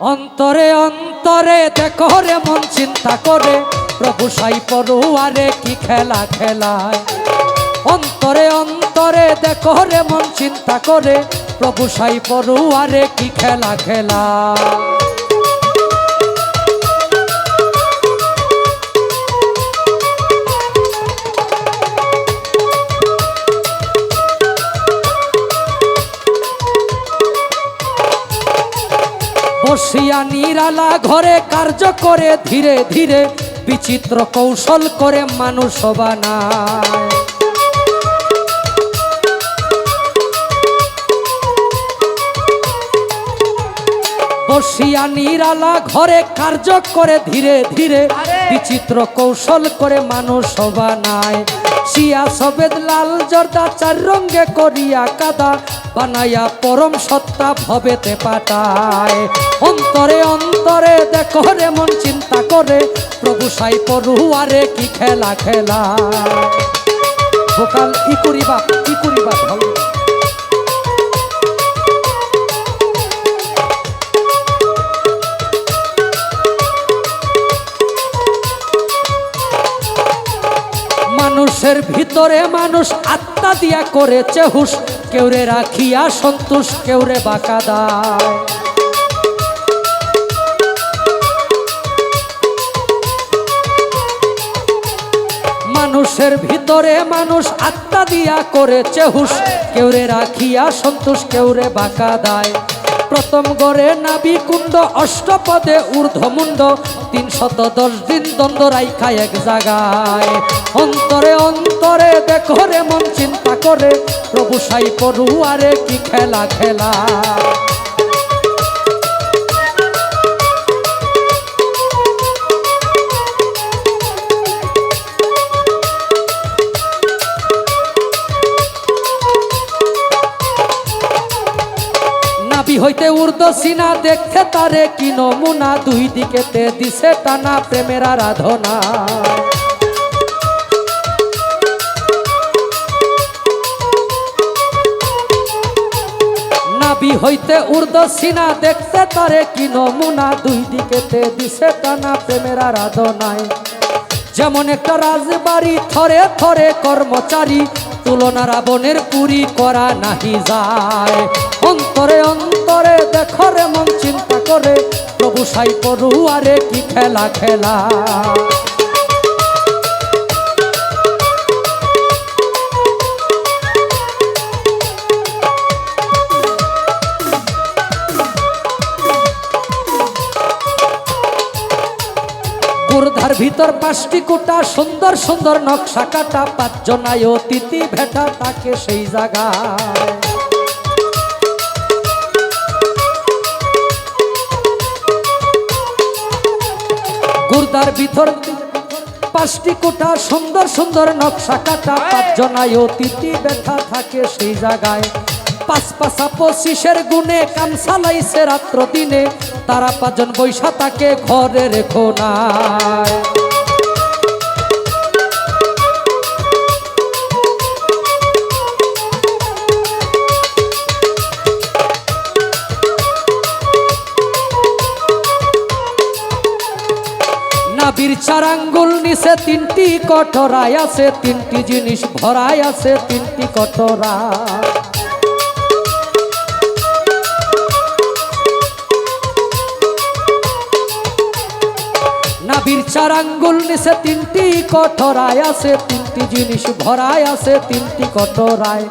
অন্তরে অন্তরে দেখো রে মন চিন্তা করে, প্রভু সাই পড়ুয়ারে কি খেলা খেলায়? অন্তরে অন্তরে দেখো রে মন চিন্তা করে, প্রভু সাই পড়ুয়ারে কি খেলা খেলা বসিয়া নিরালা ঘরে কার্য করে ধীরে ধীরে বিচিত্র কৌশল করে মানুষ বানায়। বসিয়া নিরালা ঘরে কার্য করে ধীরে ধীরে বিচিত্র কৌশল করে মানুষ বানায় শিয়া সবেদ লাল জর্দা চার রঙ্গে করিয়া কাদা, বানাইয়া পরম সত্তা ভবেতে পাঠায়। অন্তরে অন্তরে দেখো রে মন চিন্তা করে, প্রভু সাই পড়ুয়ারে কি খেলা খেলা। ভোকাল, ই করিবা ই করিবা ভালো মানুষের ভিতরে মানুষ আত্মা দিয়া করেছে হুশ। কেউরে রাখিয়া সন্তোষ কেউরে বাঁকা দায় মানুষের ভিতরে মানুষ আত্মা দিয়া করেছে হুশ। কেউরে রাখিয়া সন্তোষ কেউরে বাঁকা দায়। প্রথম গড়ে নাবি কুণ্ড, অষ্টপদে ঊর্ধ্বমুণ্ড, তিনশত দশ দিন দ্বন্দ্ব রাইখা এক জাগায়। অন্তরে অন্তরে দেখো রে মন চিন্তা করে, প্রভু সাই পড়ুয়ারে কি খেলা খেলা। নাবি হইতে উর্দ সিনা দেখতে তারে কি নমুনা? দুই দিকেতে দিছে টানা প্রেমের আরাধনা। নাবি হইতে উর্দ সিনা দেখতে তারে কি নমুনা? দুই দিকেতে দিছে টানা প্রেমের আরাধনায়। যেমন একটা রাজবাড়ি থরে থরে কর্মচারী তুলনা রাবণের পুরি করা নাহি যায়। অন্তরে অন্তরে দেখো মন চিন্তা করে, প্রভু সাই পড়ুয়ারে কি খেলা খেলা? গুরধার ভিতর পাঁচটি কোটা, সুন্দর সুন্দর নকশা কাটা পাঁচজনায় অতিথি ভেটা, তাকে সেই জায়গায় গুরদার ভিতর। পাঁচটি কোটা সুন্দর সুন্দর নকশা কাটা পাঁচজনায় অতিথি ব্যথা থাকে সেই জায়গায়। পাঁচ পাশা পঁচিশের গুণে কামসালাইছে রাত্র দিনে, তারা পাঁচজন বৈশা তাকে ঘরে রেখো নাই নাবির চার আঙ্গুল নিচে তিনটি কটরায় আছে, তিনটি জিনিস ভরায় আছে, তিনটি কটরা নাবির চার আঙ্গুল নিচে তিনটি কটরায় আছে, তিনটি জিনিস ভরায় আছে, তিনটি কটরায়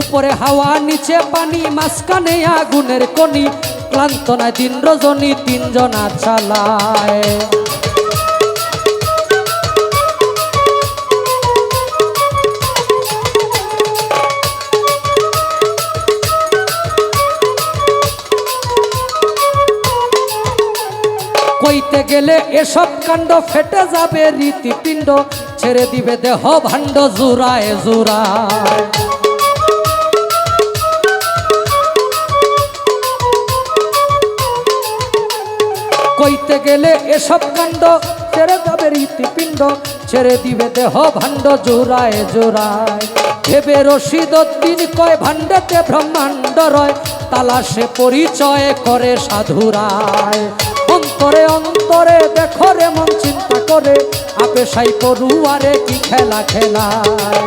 উপরে হাওয়া, নিচে পানি, মাঝখানে আগুনের কনি ক্লান্ত নয় দিন রজনী তিনজনা চালায়। কইতে গেলে এসব কাণ্ড ফেটে যাবে রীতিপিণ্ড। ছেড়ে দিবে দেহ ভাণ্ড জোড়ায় জোড়ায়। কইতে গেলে এসব কাণ্ড ছেড়ে যাবে রীতিপিণ্ড। ছেড়ে দিবে দেহ ভাণ্ড জোড়ায় জোড়ায়। ভেবে রশিদ দিন কয়, ভাণ্ডেতে ব্রহ্মাণ্ড রয়। তালাশে পরিচয় করে সাধুরায়। অন্তরে অন্তরে দেখো রে মন চিন্তা করে। আপে সাই পড়ুয়ারে কি খেলা খেলায়?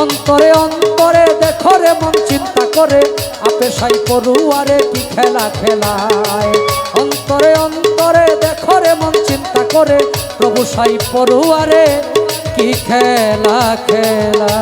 অন্তরে অন্তরে দেখো রে মন চিন্তা করে। আপে সাই পড়ুয়ারে কি খেলা খেলায়? অন্তরে অন্তরে দেখো রে মন চিন্তা করে। প্রভু সাই পড়ুয়ারে কি খেলা খেলা